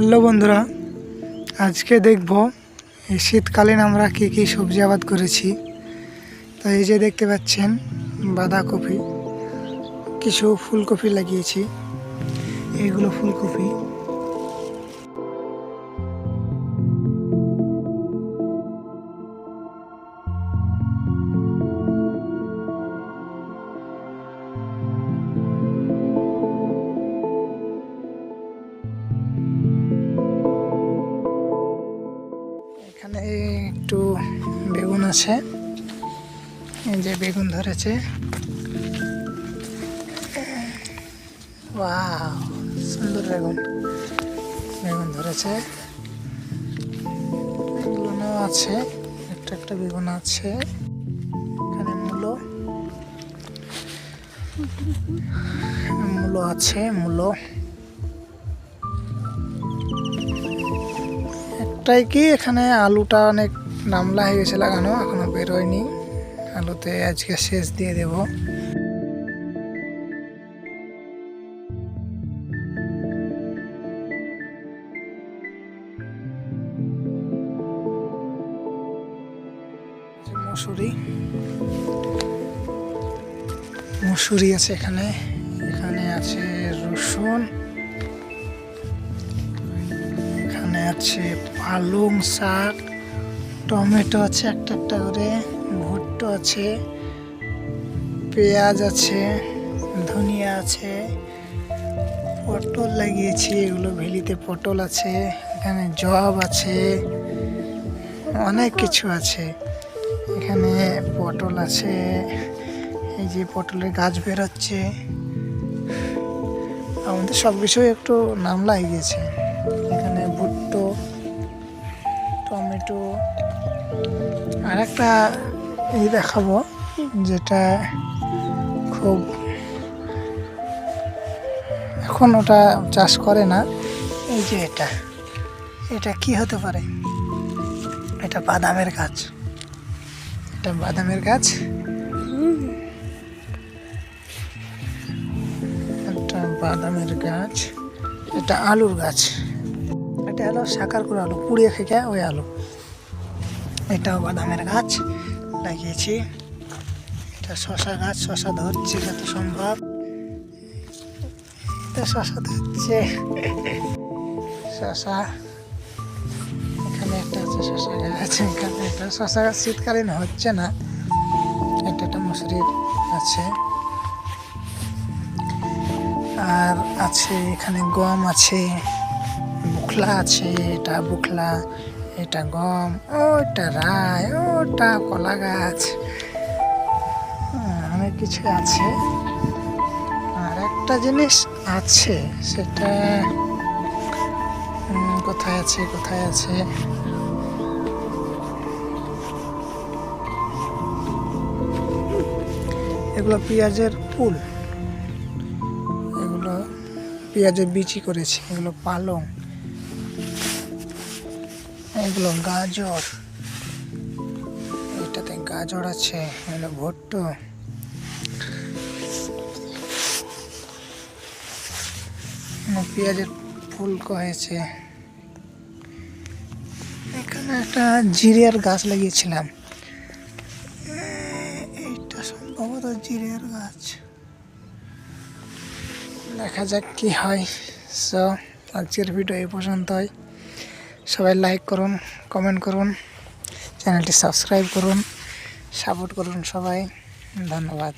Hello বন্ধুরা, আজকে দেখব এই শীতকালীন আমরা কি কি সবজি আবাদ করেছি। তো এই যে দেখতে পাচ্ছেন, বাঁধাকপি, কিছু ফুলকপি লাগিয়েছি। এগুলো ফুলকপি। একটু বেগুন আছে। এই যে বেগুন ধরেছে। সুন্দর বেগুন। বেগুন ধরেছে। আছে, একটা একটা বেগুন আছে। এখানে মূলো। মূলো আছে, মূলো। একটাই কি এখানে আলুটা অনেক নামলা হয়ে গেছে লাগানো, এখনও বেরোয়নি। আলুতে আজকে শেষ দিয়ে দেব। মসুরি। মসুরি আছে এখানে। এখানে আছে রসুন। এখানে আছে পালং শাক। টমেটো আছে একটা একটা করে, ভুট্টো আছে, পেঁয়াজ আছে, ধনিয়া আছে, পটল লাগিয়েছি, এগুলো ভেলিতে পটল আছে, এখানে জব আছে, অনেক কিছু আছে। এখানে পটল আছে, এই যে পটলের গাছ বেরোচ্ছে। আমাদের সব কিছুই একটু নাম লাগিয়েছে আর একটা এই দেখাবো, যেটা খুব এখন ওটা চাষ করে না। এই যে এটা এটা কি হতে পারে? এটা বাদামের গাছ। এটা বাদামের গাছ। একটা বাদামের গাছ। এটা আলুর গাছ। এটা হলো সাকার করে আলু, পুড়িয়ে খেয়ে ওই আলু। এটাও বাদামের গাছ লাগিয়েছি। এটা শশা গাছ, শশা ধরছে যত সম্ভব। এটা শশা ধরছে। শশা। এখানে একটা আছে শশা গাছ, এখানে একটা শশা গাছ। শীতকালীন হচ্ছে না। এটা একটা মুসুরির আছে। আর আছে এখানে গম আছে, বুখলা আছে, এটা বুখলা। এটা গম, ওটা রায় ওটা কলা গাছ। অনেক কিছু আছে। আর একটা জিনিস আছে, সেটা কোথায় আছে কোথায় আছে? এগুলো পেঁয়াজের ফুল। এগুলো পেঁয়াজের বিচি করেছি, এগুলো পালং। এগুলো গাজর। এটাতে গাজর আছে, এগুলো ভুট্টো। পেঁয়াজের ফুলকো হয়েছে। এখানে একটা জিরিয়ার গাছ লাগিয়েছিলাম। এইটা সম্ভবত জিরিয়ার গাছ। দেখা যাক কি হয়। সো আজকের ভিডিও এই পর্যন্তই। সবাই লাইক করুন কমেন্ট করুন চ্যানেলটি সাবস্ক্রাইব করুন সাপোর্ট করুন সবাই ধন্যবাদ।